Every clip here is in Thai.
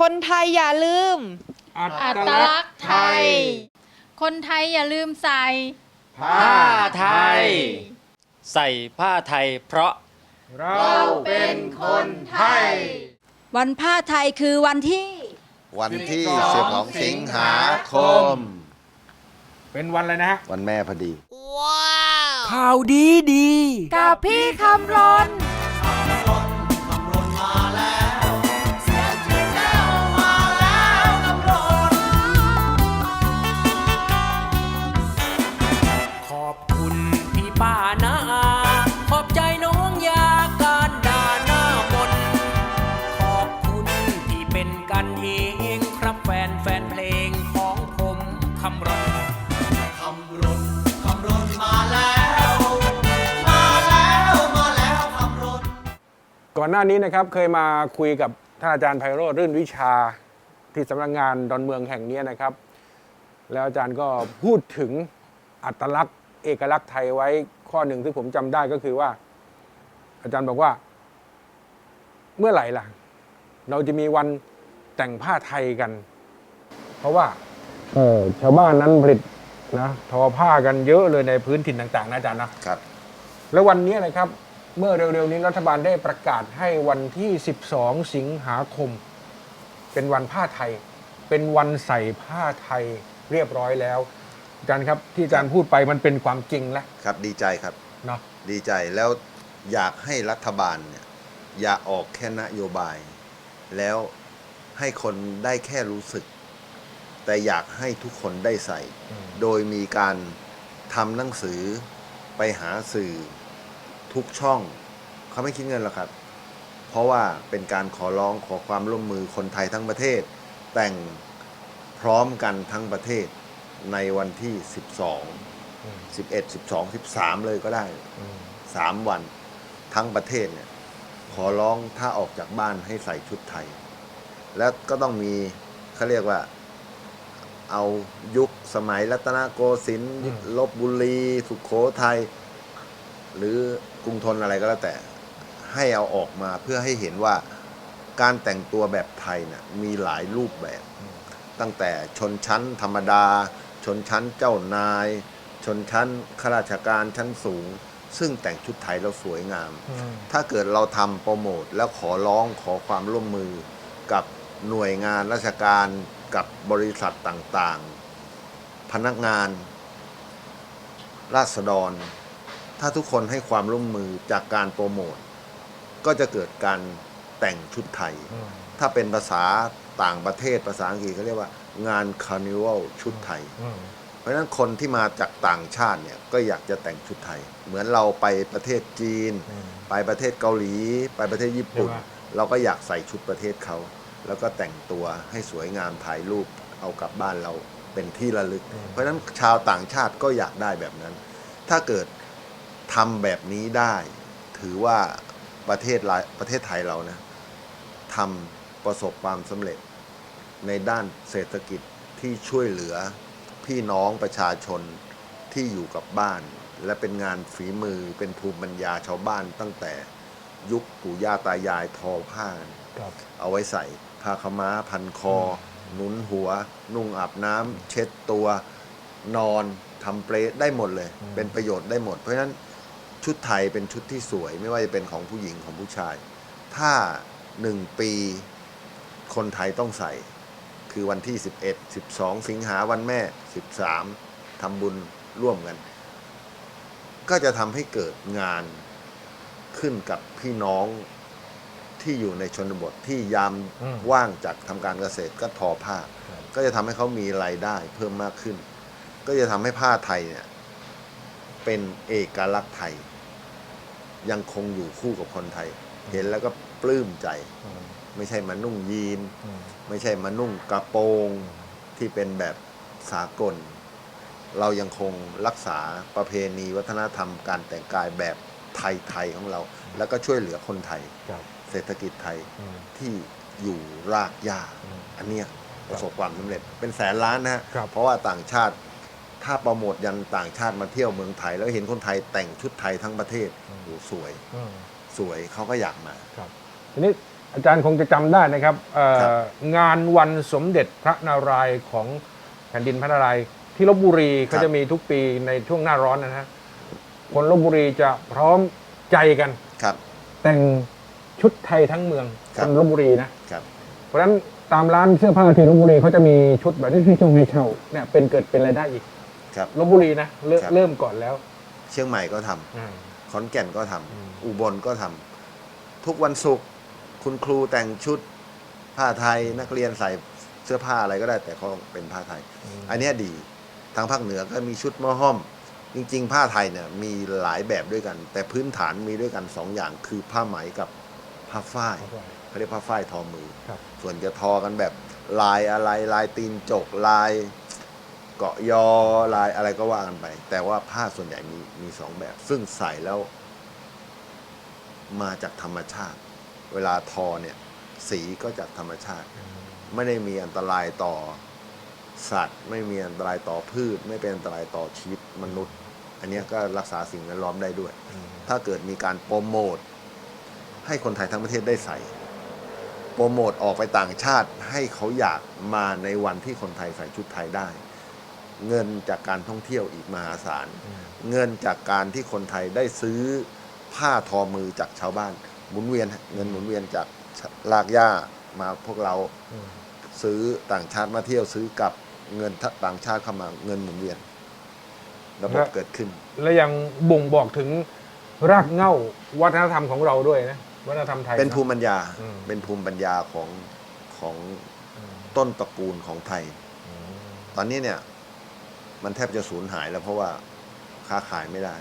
คนไทยอย่าลืม อัตลักษณ์ไทย คนไทยอย่าลืมใส่ผ้าไทย ใส่ผ้าไทยเพราะ เราเป็นคนไทย วันผ้าไทยคือวันที่ วันที่12สิงหาคม เป็นวันอะไรนะฮะ วันแม่พอดีข่าวดีดี กับพี่คำรน ก่อนหน้านี้นะครับเคยมาคุยกับท่านอาจารย์ไพโรธรื่นวิชาที่สำนักงานดอนเมืองแห่งนี้นะครับ แล้วอาจารย์ก็พูดถึงอัตลักษณ์ เอกลักษณ์ไทยไว้ข้อหนึ่งที่ผมจำได้ก็คือว่า อาจารย์บอกว่า เมื่อไหร่ล่ะ เราจะมีวันแต่งผ้าไทยกัน เพราะว่าเออชาวบ้านนั้นผลิตนะทอผ้ากันเยอะเลยในพื้นถิ่นต่างๆนะอาจารย์นะครับ แล้ววันนี้นะครับ เมื่อเร็วๆนี้รัฐบาลได้ประกาศให้วันที่ 12 สิงหาคม เป็นวันผ้าไทย เป็นวันใส่ผ้าไทยเรียบร้อยแล้วอาจารย์ครับที่อาจารย์พูดไปมันเป็นความจริงแล้วครับดีใจครับเนาะดีใจแล้วอยากให้รัฐบาลเนี่ยอย่าออกแค่นโยบาย แล้วให้คนได้แค่รู้สึก แต่อยากให้ทุกคนได้ใส่ โดยมีการทำหนังสือไปหาสื่อ ทุกช่องเขาไม่คิดเงินหรอกครับ เพราะว่าเป็นการขอร้องขอความร่วมมือคนไทยทั้งประเทศ แต่งพร้อมกันทั้งประเทศในวันที่ 12 11 12 13 เลยก็ได้ 3 วันทั้งประเทศเนี่ยขอร้องถ้าออกจากบ้านให้ใส่ชุดไทย แล้วก็ต้องมีเขาเรียกว่าเอายุคสมัยรัตนโกสินทร์อืมลบบุรี สุขโขทัยหรือ กรุงธนอะไรก็แล้วแต่ให้เอาออกมาเพื่อให้เห็นว่าการแต่งตัวแบบไทยน่ะมีหลายรูปแบบ ตั้งแต่ชนชั้นธรรมดา ชนชั้นเจ้านาย ชนชั้นข้าราชการชั้นสูง ซึ่งแต่งชุดไทยแล้วสวยงาม ถ้าเกิดเราทำโปรโมทแล้วขอร้องขอความร่วมมือกับหน่วยงานราชการกับบริษัทต่างๆ พนักงาน ราษฎร ถ้าทุกคนให้ความร่วมมือจากการโปรโมท ก็จะเกิดการแต่งชุดไทย ถ้าเป็นภาษาต่างประเทศภาษาอังกฤษเขาเรียกว่างานคาร์นิวัลชุดไทย เพราะฉะนั้นคนที่มาจากต่างชาติเนี่ยก็อยากจะแต่งชุดไทย เหมือนเราไปประเทศจีน ไปประเทศเกาหลี ไปประเทศญี่ปุ่นใช่ไหมเราก็อยากใส่ชุดประเทศเขา แล้วก็แต่งตัวให้สวยงามถ่ายรูปเอากลับบ้านเราเป็นที่ระลึก เพราะฉะนั้นชาวต่างชาติก็อยากได้แบบนั้น ถ้าเกิด ทำแบบนี้ได้ ถือว่าประเทศเราประเทศไทยเรานะทำประสบความสำเร็จในด้านเศรษฐกิจที่ช่วยเหลือพี่น้องประชาชนที่อยู่กับบ้าน และเป็นงานฝีมือเป็นภูมิปัญญาชาวบ้านตั้งแต่ยุคปู่ย่าตายายทอผ้าครับเอาไว้ใส่ผ้าขาวม้าพันคอ หนุนหัว นุ่งอาบน้ำเช็ดตัวนอนทำเปลได้หมดเลย เป็นประโยชน์ได้หมดเพราะฉะนั้น ชุดไทยเป็นชุดที่สวย ไม่ว่าจะเป็นของผู้หญิงของผู้ชาย ถ้าหนึ่งปีคนไทยต้องใส่ คือวันที่ 11 12 สิงหาวันแม่ 13ทำบุญร่วมกัน ก็จะทำให้เกิดงานขึ้นกับพี่น้องที่อยู่ในชนบทที่ยามอืมว่างจากทำการเกษตรก็ทอผ้าครับก็จะทำให้เขามีรายได้เพิ่มมากขึ้น ก็จะทำให้ผ้าไทยเนี่ย เป็นเอกลักษณ์ไทย ยังคงอยู่คู่กับคนไทย เห็นแล้วก็ปลื้มใจ ไม่ใช่มานุ่งยีน ไม่ใช่มานุ่งกระโปรงที่เป็นแบบสากล เรายังคงรักษาประเพณีวัฒนธรรมการแต่งกายแบบไทย ๆ ของเรา แล้วก็ช่วยเหลือคนไทยครับเศรษฐกิจไทยอืมที่อยู่รากหญ้าอืมอันเนี้ยประสบความสำเร็จเป็นแสนล้านนะฮะครับเพราะว่าต่างชาติ ถ้าโปรโมทยันต่างชาติมาเที่ยวเมืองไทย แล้วเห็นคนไทยแต่งชุดไทยทั้งประเทศโอ้โหสวยสวยเขาก็อยากมา ครับทีนี้อาจารย์คงจะจำได้นะครับเอ่อครับ งานวันสมเด็จพระนารายณ์ของแผ่นดินพระนารายณ์ที่ลบบุรีเขาจะมีทุกปีในช่วงหน้าร้อนนะฮะคนลบบุรีจะพร้อมใจกัน ครับ แต่งชุดไทยทั้งเมืองคครับนลบบุรีนะ ครับ เพราะฉะนั้นตามร้านเสื้อผ้าที่ลบบุรีเขาจะมีชุดแบบที่ที่ช่วงให้เช่าเนี่ยเป็นเกิดเป็นรายได้อีก ครับลบบุรีนะเริ่มครับ เริ่มก่อนแล้วเชียงใหม่ก็ทำอ่า ขอนแก่นก็ทำอืม อุบลก็ทำทุกวันศุกร์คุณครูแต่งชุดผ้าไทยนักเรียนใส่เสื้อผ้าอะไรก็ได้แต่เขาเป็นผ้าไทย อันเนี้ยดีทางภาคเหนือก็มีชุดหมอห้อม จริง ๆ ผ้าไทยเนี่ยมีหลายแบบด้วยกัน แต่พื้นฐานมีด้วยกันสองอย่างคือผ้าไหมกับผ้าฝ้าย เขาเรียกผ้าฝ้ายทอมือ ครับ ส่วนจะทอกันแบบลายอะไรลายตีนจกลาย เกาะยอลายอะไรก็ว่ากันไป แต่ว่าผ้าส่วนใหญ่มีมีสองแบบ ซึ่งใส่แล้ว มาจากธรรมชาติ เวลาทอเนี่ย สีก็จากธรรมชาติ ไม่ได้มีอันตรายต่อสัตว์ ไม่มีอันตรายต่อพืช ไม่เป็นอันตรายต่อชีวิตมนุษย์ อันเนี้ยก็รักษาสิ่งแวดล้อมได้ด้วย ถ้าเกิดมีการโปรโมทให้คนไทยทั้งประเทศได้ใส่โปรโมทออกไปต่างชาติให้เขาอยากมาในวันที่คนไทยใส่ชุดไทยได้ เงินจากการท่องเที่ยวอีกมหาศาล เงินจากการที่คนไทยได้ซื้อผ้าทอมือจากชาวบ้าน หมุนเวียนเงินหมุนเวียนจากลากหญ้ามาพวกเราซื้อต่างชาติมาเที่ยวซื้อกลับเงินต่างชาติเข้ามาเงินหมุนเวียนระบบและเกิดขึ้น และยังบ่งบอกถึงรากเหง้าวัฒนธรรมของเราด้วยนะวัฒนธรรมไทยเป็นนะภูมิปัญญาอืมเป็นภูมิปัญญาของของต้นตระกูลของไทย ตอนนี้เนี่ย มันแทบจะสูญหายแล้วเพราะว่าค้าขายไม่ได้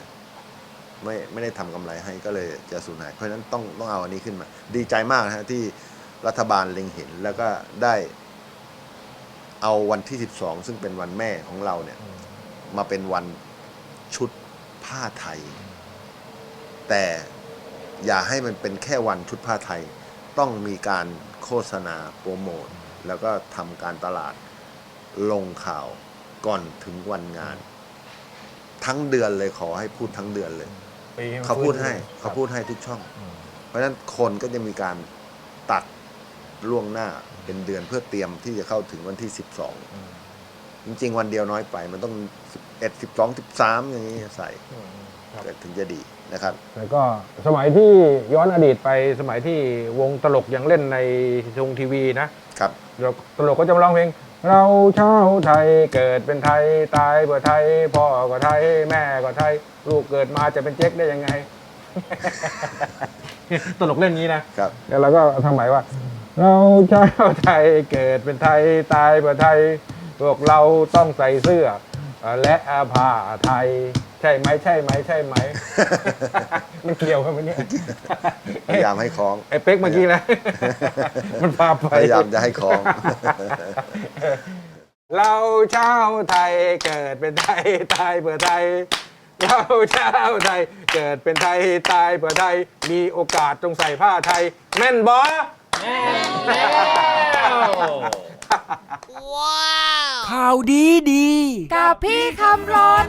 ไม่ไม่ได้ทำกำไรให้ก็เลยจะสูญหาย เพราะฉะนั้นต้องต้องเอาอันนี้ขึ้นมา ดีใจมากนะฮะที่รัฐบาลเล็งเห็นแล้วก็ได้เอาวันที่ 12 ซึ่งเป็นวันแม่ของเราเนี่ย มาเป็นวันชุดผ้าไทย แต่อย่าให้มันเป็นแค่วันชุดผ้าไทย ต้องมีการโฆษณาโปรโมทแล้วก็ทำการตลาดลงข่าว ก่อนถึงวันงาน ทั้งเดือนเลยขอให้พูดทั้งเดือนเลย ปีมันเขาพูดให้ฟื้นเขาพูดให้ทุกช่อง อืมเพราะฉะนั้นคนก็จะมีการตัดล่วงหน้าเป็นเดือนเพื่อเตรียมที่จะเข้าถึงวันที่ 12จริงๆ วันเดียวน้อยไป มันต้อง 11 12 13 อย่างนี้ใส่อืมครับเกิดถึงจะดีนะครับ แล้วก็สมัยที่ย้อนอดีตไปสมัยที่วงตลกยังเล่นในทงทีวีนะครับเราตลกก็จะมาร้องเพลง เราชาวไทยเกิดเป็นไทยตายเพื่อไทย พ่อก็ไทย แม่ก็ไทย ลูกเกิดมาจะเป็นเจ๊กได้ยังไง ตลกเล่นงี้นะครับ แล้วเราก็ทำหมายว่า เราชาวไทยเกิดเป็นไทยตายเพื่อไทยพวกเราต้องใส่เสื้อเอ่อ และผ้าไทย ใช่ไหมใช่ไหมใช่ไหม มันเกี่ยวกันไหมเนี่ยพยายามให้คล้องไอ้เป๊กเมื่อกี้นะมันพาไปพยายามจะให้คล้อง เราชาวไทยเกิดเป็นไทยตายเพื่อไทย เราชาวไทย เกิดเป็นไทยตายเพื่อไทย มีโอกาสจงใส่ผ้าไทย แม่นบอ ข่าวดีดี กับพี่คำรน